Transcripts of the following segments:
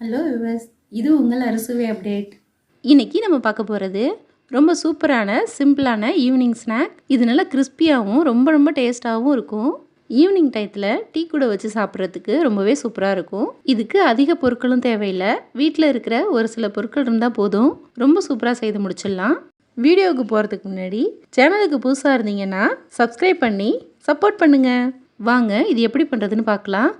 Hello விவஸ் இது உங்கள் அரசுவே update இன்னைக்கு நம்ம பார்க்க போகிறது ரொம்ப சூப்பரான சிம்பிளான ஈவினிங் ஸ்நாக் இது நல்லா கிறிஸ்பியாகவும் ரொம்ப ரொம்ப டேஸ்ட்டாகவும் இருக்கும். ஈவினிங் டயத்தில் டீ கூட வச்சு சாப்பிட்றதுக்கு ரொம்பவே சூப்பராக இருக்கும். இதுக்கு அதிக பொருட்களும் தேவையில்லை. வீட்டில் இருக்கிற ஒரு சில பொருட்கள் இருந்தால் போதும். ரொம்ப சூப்பராக செய்து முடிச்சிடலாம். வீடியோவுக்கு போகிறதுக்கு முன்னாடி சேனலுக்கு புதுசாக இருந்தீங்கன்னா சப்ஸ்கிரைப் பண்ணி சப்போர்ட் பண்ணுங்கள் வாங்க இது எப்படி பண்ணுறதுன்னு பார்க்கலாம்.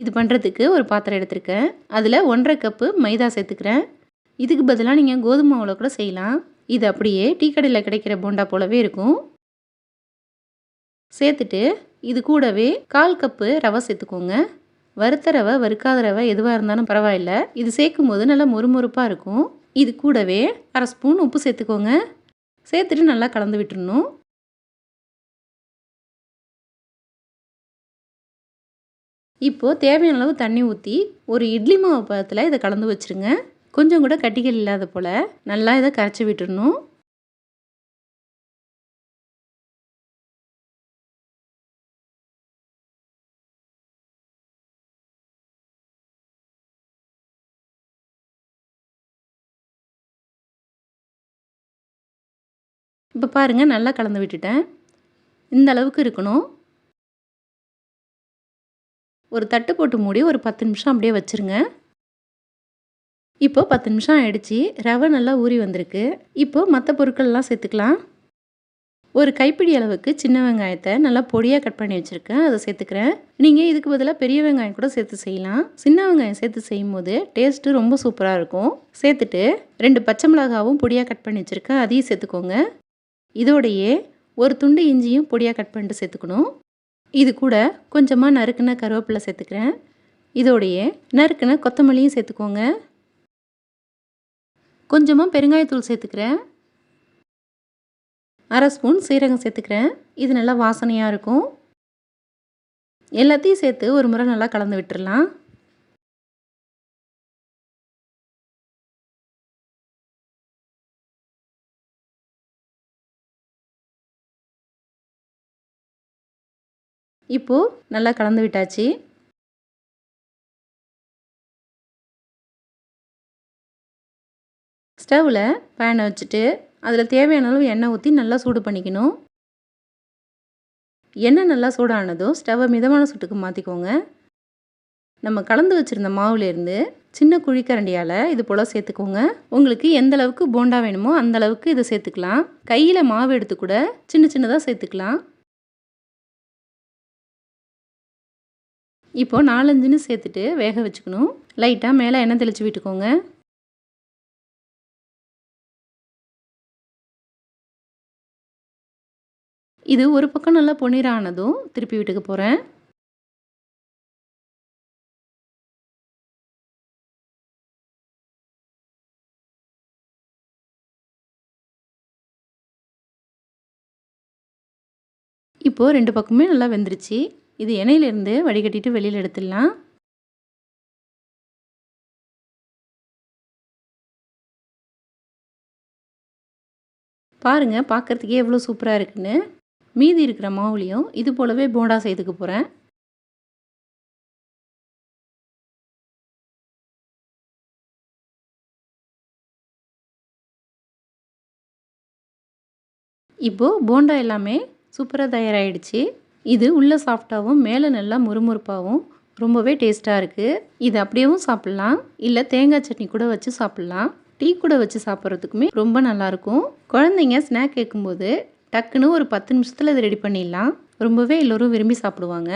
இது பண்ணுறதுக்கு ஒரு பாத்திரம் எடுத்திருக்கேன். அதில் ஒன்றரை கப்பு மைதா சேர்த்துக்கிறேன். இதுக்கு பதிலாக நீங்கள் கோதுமை மாவில் கூட செய்யலாம். இது அப்படியே டீ கடையில் கிடைக்கிற போண்டா போலவே இருக்கும். சேர்த்துட்டு இது கூடவே கால் கப்பு ரவை சேர்த்துக்கோங்க. வறுத்த ரவை வறுக்காத ரவை எதுவாக இருந்தாலும் பரவாயில்ல. இது சேர்க்கும் போது நல்லா மொறுமொறுப்பாக இருக்கும். இது கூடவே அரை ஸ்பூன் உப்பு சேர்த்துக்கோங்க. சேர்த்துட்டு நல்லா கலந்து விட்டுருணும் இப்போது தேவையான அளவு தண்ணி ஊற்றி ஒரு இட்லி மாவு பதத்தில் இதை கலந்து வச்சுருங்க. கொஞ்சம் கூட கட்டிகள் இல்லாத போல் நல்லா இதை கரைச்சி விட்டுடணும் இப்போ பாருங்கள் நல்லா கலந்து விட்டுட்டேன். இந்த அளவுக்கு இருக்கணும். ஒரு தட்டு போட்டு மூடி ஒரு பத்து நிமிஷம் அப்படியே வச்சுருங்க. இப்போ பத்து நிமிஷம் ஆயிடுச்சு. ரவை நல்லா ஊறி வந்திருக்கு. இப்போது மற்ற பொருட்கள்லாம் சேர்த்துக்கலாம். ஒரு கைப்பிடி அளவுக்கு சின்ன வெங்காயத்தை நல்லா பொடியாக கட் பண்ணி வச்சுருக்கேன். அதை சேர்த்துக்கிறேன். நீங்கள் இதுக்கு பதிலாக பெரிய வெங்காயம் கூட சேர்த்து செய்யலாம். சின்ன வெங்காயம் சேர்த்து செய்யும் போது டேஸ்ட்டு ரொம்ப சூப்பராக இருக்கும். சேர்த்துட்டு ரெண்டு பச்சை மிளகாவும் பொடியாக கட் பண்ணி வச்சுருக்கேன். அதையும் சேர்த்துக்கோங்க. இதோடையே ஒரு துண்டு இஞ்சியும் பொடியாக கட் பண்ணிட்டு சேர்த்துக்கணும். இது கூட கொஞ்சமாக நறுக்குன கருவேப்பிலை சேர்த்துக்கிறேன். இதோடையே நறுக்குன கொத்தமல்லியும் சேர்த்துக்கோங்க. கொஞ்சமாக பெருங்காயத்தூள் சேர்த்துக்கிறேன். அரை ஸ்பூன் சீரகம் சேர்த்துக்கிறேன். இது நல்லா வாசனையாக இருக்கும். எல்லாத்தையும் சேர்த்து ஒரு முறை நல்லா கலந்து விட்டுடலாம் இப்போது நல்லா கலந்து விட்டாச்சு. ஸ்டவ்வில் பேனை வச்சுட்டு அதில் தேவையான அளவு எண்ணெய் ஊற்றி நல்லா சூடு பண்ணிக்கணும். எண்ணெய் நல்லா சூடானதும் ஸ்டவ்வை மிதமான சுட்டுக்கு மாற்றிக்கோங்க நம்ம கலந்து வச்சுருந்த மாவுலேருந்து சின்ன குழிக்கரண்டியால் இது போல் சேர்த்துக்கோங்க. உங்களுக்கு எந்த அளவுக்கு போண்டா வேணுமோ அந்த அளவுக்கு இதை சேர்த்துக்கலாம். கையில் மாவு எடுத்து கூட சின்ன சின்னதாக சேர்த்துக்கலாம். இப்போது நாலஞ்சுன்னு சேர்த்துட்டு வேக வச்சுக்கணும். லைட்டாக மேலே எண்ணெய் தெளித்து விட்டுக்கோங்க. இது ஒரு பக்கம் நல்லா பொன்னிறானதும் திருப்பி விட்டுக்க போகிறேன் இப்போது ரெண்டு பக்கமே நல்லா வெந்துருச்சு. இது எண்ணெயிலேருந்து வடிகட்டிட்டு வெளியில் எடுத்துடலாம். பாருங்கள் பார்க்குறதுக்கே எவ்வளோ சூப்பராக இருக்குன்னு. மீதி இருக்கிற மாவுலையும் இது போலவே போண்டா செய்துக்க போகிறேன் இப்போது போண்டா எல்லாமே சூப்பராக தயாராகிடுச்சு இது உள்ளே சாஃப்டாகவும் மேலே நல்லா முறுமுறுப்பாகவும் ரொம்பவே டேஸ்ட்டாக இருக்குது இது அப்படியேவும் சாப்பிட்லாம். இல்லை தேங்காய் சட்னி கூட வச்சு சாப்பிட்லாம். டீ கூட வச்சு சாப்பிட்றதுக்குமே ரொம்ப நல்லாயிருக்கும் குழந்தைங்க ஸ்நாக் கேட்கும்போது டக்குன்னு ஒரு பத்து நிமிஷத்தில் இதை ரெடி பண்ணிடலாம். ரொம்பவே எல்லோரும் விரும்பி சாப்பிடுவாங்க.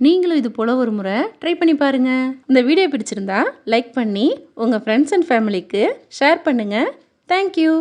நீங்களும் இது போல் ஒரு முறை ட்ரை பண்ணி பாருங்கள் இந்த வீடியோ பிடிச்சிருந்தா லைக் பண்ணி உங்கள் ஃப்ரெண்ட்ஸ் அண்ட் ஃபேமிலிக்கு ஷேர் பண்ணுங்கள் தேங்க்யூ